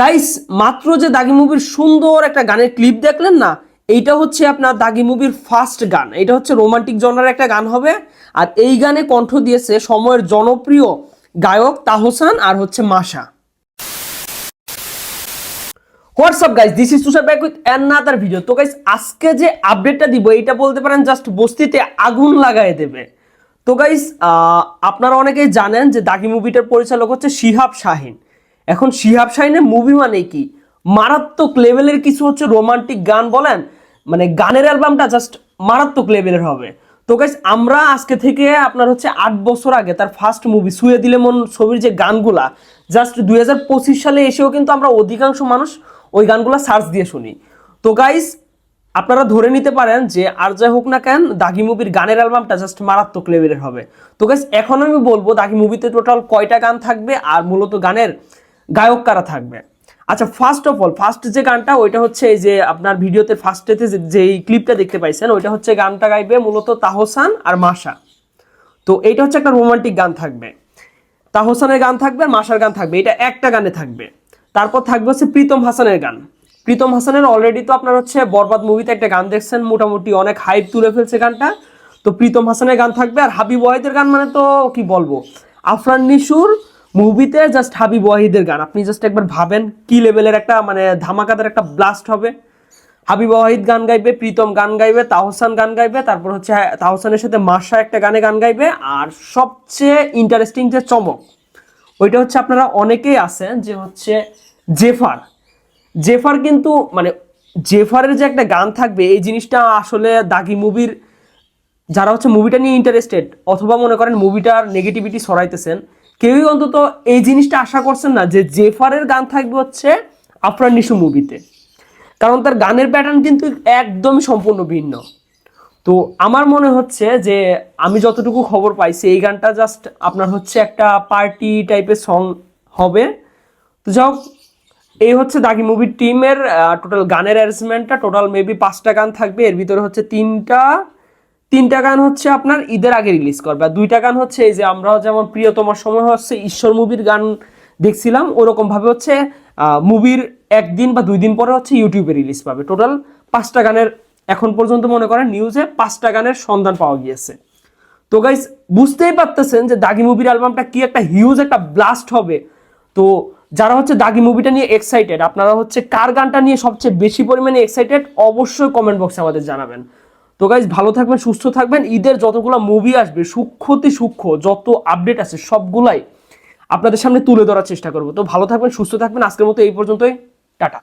Guys মাত্র যে দাগি মুভির সুন্দর একটা গানের ক্লিপ দেখলেন না, এইটা হচ্ছে আপনার দাগি মুভির ফার্স্ট গান। এটা হচ্ছে রোমান্টিক জনার একটা গান হবে। আর এই গানে কণ্ঠ দিয়েছে সময়ের জনপ্রিয় গায়ক তাহসান আর হচ্ছে মাসা WhatsApp guys this is Tushar back with another video তো গাইস আজকে যে আপডেটটা দিব, এইটা বলতে পারেন জাস্ট বস্তিতে আগুন লাগাই দেবে। তো গাইস আপনারা অনেকেই জানেন যে দাগি মুভিটার পরিচালক হচ্ছে শিহাব শাহিন। এখন শিহাব শাহিনের মুভি মানে কি? মারাত্মক লেভেলের কিছু হচ্ছে রোমান্টিক গান বলেন মানে গানের অ্যালবামটা জাস্ট মারাত্মক লেভেলের হবে। তো গাইস আমরা আজকে থেকে আপনার হচ্ছে আট বছর আগে তার ফার্স্ট মুভি শুয়ে দিলে মন ছবির যে গানগুলা জাস্ট দু হাজার পঁচিশ সালে এসেও কিন্তু আমরা অধিকাংশ মানুষ ওই গানগুলা সার্চ দিয়ে শুনি। তো গাইস আপনারা ধরে নিতে পারেন যে আর যাই হোক না কেন, দাগি মুভির গানের অ্যালবামটা জাস্ট মারাত্মক লেভেলের হবে। তো গাইস এখন আমি বলব, দাগি মুভিতে টোটাল কয়টা গান থাকবে আর মূলত গানের গায়ক কারা থাকবে? আচ্ছা ফার্স্ট অফ অল ফার্স্ট যে গানটা, ওইটা হচ্ছে এই যে আপনার ভিডিওতে ফার্স্টেতে যে ক্লিপটা দেখতে পাইছেন, ওইটা হচ্ছে গানটা গাইবে মূলত তাহসান আর মাসা তো এইটা হচ্ছে একটা রোমান্টিক গান থাকবে। তাহসানের গান থাকবে আর মাসার গান থাকবে। এটা একটা গানে থাকবে। তারপর থাকবে হচ্ছে প্রীতম হাসানের গান। প্রীতম হাসানের অলরেডি তো আপনার হচ্ছে বরবাদ মুভিতে একটা গান দেখছেন, মোটামুটি অনেক হাইপ তুলে ফেলছে গানটা। তো প্রীতম হাসানের গান থাকবে আর হাবিব ওয়াহিদের গান মানে তো, কি বলব? আফরান নিশুর মুভিতে জাস্ট হাবিব ওয়াহিদের গান। আপনি জাস্ট একবার ভাবেন কি লেভেলের একটা মানে ধামাকাদার একটা ব্লাস্ট হবে। হাবিব ওয়াহিদ গান গাইবে, প্রীতম গান গাইবে, তাহসান গান গাইবে, তারপর হচ্ছে তাহসানের সাথে মাসা একটা গানে গান গাইবে। আর সবচেয়ে ইন্টারেস্টিং যে চমক, ওইটা হচ্ছে আপনারা অনেকেই আছেন যে হচ্ছে জেফার। জেফার কিন্তু মানে জেফারের যে একটা গান থাকবে, এই জিনিসটা আসলে দাগি মুভির, যারা হচ্ছে মুভিটা নিয়ে ইন্টারেস্টেড অথবা মনে করেন মুভিটার নেগেটিভিটি সরাইতেছেন কেউই অন্তত এই জিনিসটা আশা করছেন না যে জেফারের গান থাকবে হচ্ছে আফরান নিশু মুভিতে। কারণ তার গানের প্যাটার্ন কিন্তু একদমই সম্পূর্ণ ভিন্ন। তো আমার মনে হচ্ছে যে আমি যতটুকু খবর পাইছি, এই গানটা জাস্ট আপনার হচ্ছে একটা পার্টি টাইপের সং হবে। তো যাই হোক, এই হচ্ছে দাগি মুভির টিমের টোটাল গানের অ্যারেঞ্জমেন্টটা টোটাল মেবি পাঁচটা গান থাকবে, এর ভিতরে হচ্ছে তিনটা তিনটা গান হচ্ছে আপনার ঈদের আগে রিলিজ করবে। আর দুইটা গান হচ্ছে এই যে আমরা যেমন প্রিয়তমার সময় হচ্ছে ঈশ্বর মুভির গান দেখছিলাম, ওরকম ভাবে হচ্ছে মুভির একদিন বা দুই দিন পরে হচ্ছে ইউটিউবে রিলিজ পাবে। টোটাল পাঁচটা গানের এখন পর্যন্ত মনে করেন নিউজে পাঁচটা গানের সন্ধান পাওয়া গিয়েছে। তো গাইস বুঝতেই পারতেছেন যে দাগি মুভির অ্যালবামটা কি একটা হিউজ একটা ব্লাস্ট হবে। তো যারা হচ্ছে দাগি মুভিটা নিয়ে এক্সাইটেড আপনারা হচ্ছে কার গানটা নিয়ে সবচেয়ে বেশি পরিমাণে এক্সাইটেড অবশ্যই কমেন্ট বক্সে আমাদের জানাবেন। তো গাইজ ভালো থাকবেন, সুস্থ থাকবেন। ঈদের যতগুলো মুভি আসবে, সূক্ষ্মতি সূক্ষ্ম যত আপডেট আছে, সবগুলাই আপনাদের সামনে তুলে ধরার চেষ্টা করব। তো ভালো থাকবেন, সুস্থ থাকবেন। আজকের মতো এই পর্যন্তই। টাটা।